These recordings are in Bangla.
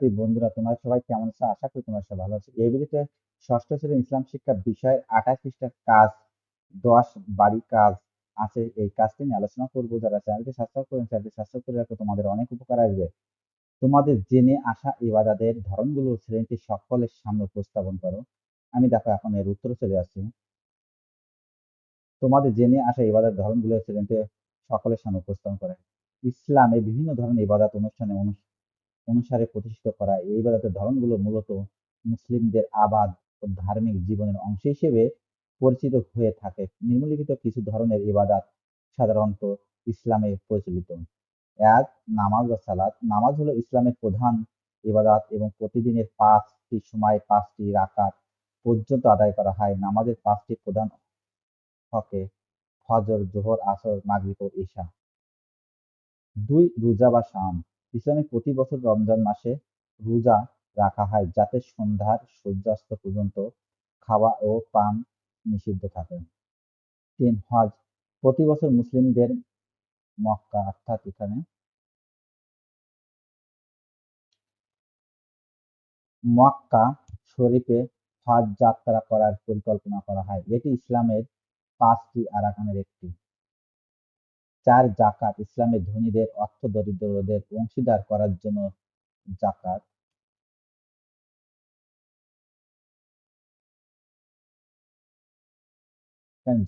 শিক্ষার্থী বন্ধুরা, তোমরা সবাই কেমন আছো? আশা করি তোমরা সবাই ভালো আছো। এই ভিডিওতে ষষ্ঠ শ্রেণির ইসলাম শিক্ষা বিষয়ের আঠাশ পৃষ্ঠার কাজ, দশ বাড়ি কাজ আছে। এই কাজটি নিয়ে আলোচনা করব। যারা চ্যানেলটি সাবস্ক্রাইব করেন, চ্যানেলটি সাবস্ক্রাইব করে রাখো। তোমাদের অনেক উপকার আসবে। তোমাদের জেনে আসা ইবাদাতের ধরনগুলো শ্রেণীটি সকলের সামনে উপস্থাপন করো। আমি দেখো, এখন এর উত্তর চলে আসছি। তোমাদের জেনে আসা ইবাদাতের ধরনগুলো শ্রেণীতে সকলের সামনে উপস্থাপন করে। ইসলামে বিভিন্ন ধরনের ইবাদত অনুষ্ঠানে অনুসারে প্রতিষ্ঠিত করা এই ইবাদতের ধরনগুলো মূলত মুসলিমদের আবাদ ও ধার্মিক জীবনের অংশ হিসেবে পরিচিত হয়ে থাকে। নিম্নলিখিত কিছু ধরনের ইবাদাত সাধারণত ইসলামে প্রচলিত। এক, নামাজ বা সালাত। নামাজ হলো ইসলামের প্রধান ইবাদাত এবং প্রতিদিনের পাঁচটি সময়, পাঁচটি রাকাত পর্যন্ত আদায় করা হয়। নামাজের পাঁচটি প্রধান হকে ফজর, জোহর, আসর, মাগরিব ও ঈশা। দুই, রোজা বা শাম। ইসলামে প্রতি বছর রমজান মাসে রোজা রাখা হয় যাতে সন্ধ্যার সূর্যাস্ত পর্যন্ত খাওয়া ও পান নিষিদ্ধ থাকে। তিন হজ, প্রতি বছর মুসলিমদের মক্কা অর্থাৎ এখানে মক্কা শরীফে হজ যাত্রা করার পরিকল্পনা করা হয়। এটি ইসলামের পাঁচটি আরাকানের একটি। চার জাকাত, ইসলামের ধনীদের, অর্থ দরিদ্রদের অংশীদার করার জন্য জাকাত।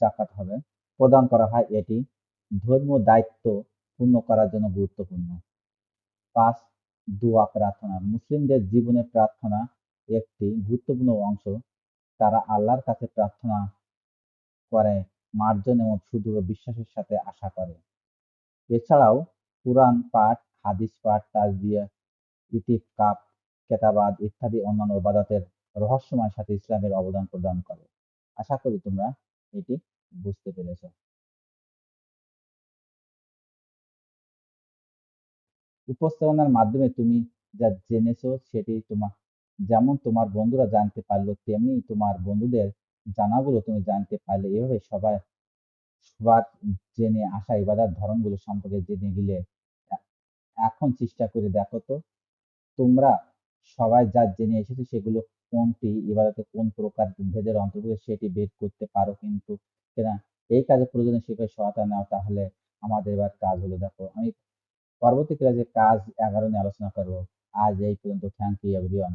জাকাত হবে। প্রদান করা হয় এটি ধর্মীয় দায়িত্ব পূর্ণ করার জন্য গুরুত্বপূর্ণ। পাঁচ, দোয়া, প্রার্থনা। মুসলিমদের জীবনে প্রার্থনা একটি গুরুত্বপূর্ণ অংশ। তারা আল্লাহর কাছে প্রার্থনা করে মার্জন এবং সুদূর বিশ্বাসের সাথে আশা করে। এছাড়াও কুরআন পাঠ, হাদিস পাঠ তাজবিয়া ইতিকাফ কেতাবাদ ইত্যাদি অন্যান্য ইবাদতের রহস্যময় সাথে ইসলামের অবদান প্রদান করে। আশা করি তোমরা এটি বুঝতে পেরেছ। উপস্থাপনার মাধ্যমে তুমি যা জেনেছো সেটি তোমার যেমন তোমার বন্ধুরা জানতে পারল, তেমনি তোমার বন্ধুদের জানাগুলো তুমি জানতে পারলে এভাবে সবাই সবার জেনে আসা ইবাদার ধরনগুলো সম্পর্কে জেনে গেলে এখন চেষ্টা করে দেখো তো। তোমরা সবাই যা জেনে এসেছ সেগুলো কোনটি ইবাদতে কোন প্রকার ভেদের অন্তর্ভুক্ত সেটি বের করতে পারো কিন্তু, কিনা এই কাজে প্রয়োজনে শিক্ষক সহায়তা নাও তাহলে আমাদের এবার কাজ হলো। দেখো, আমি পরবর্তী ক্লাসে কাজ এগারো নিয়ে আলোচনা করব। আজ এই পর্যন্ত। Thank you everyone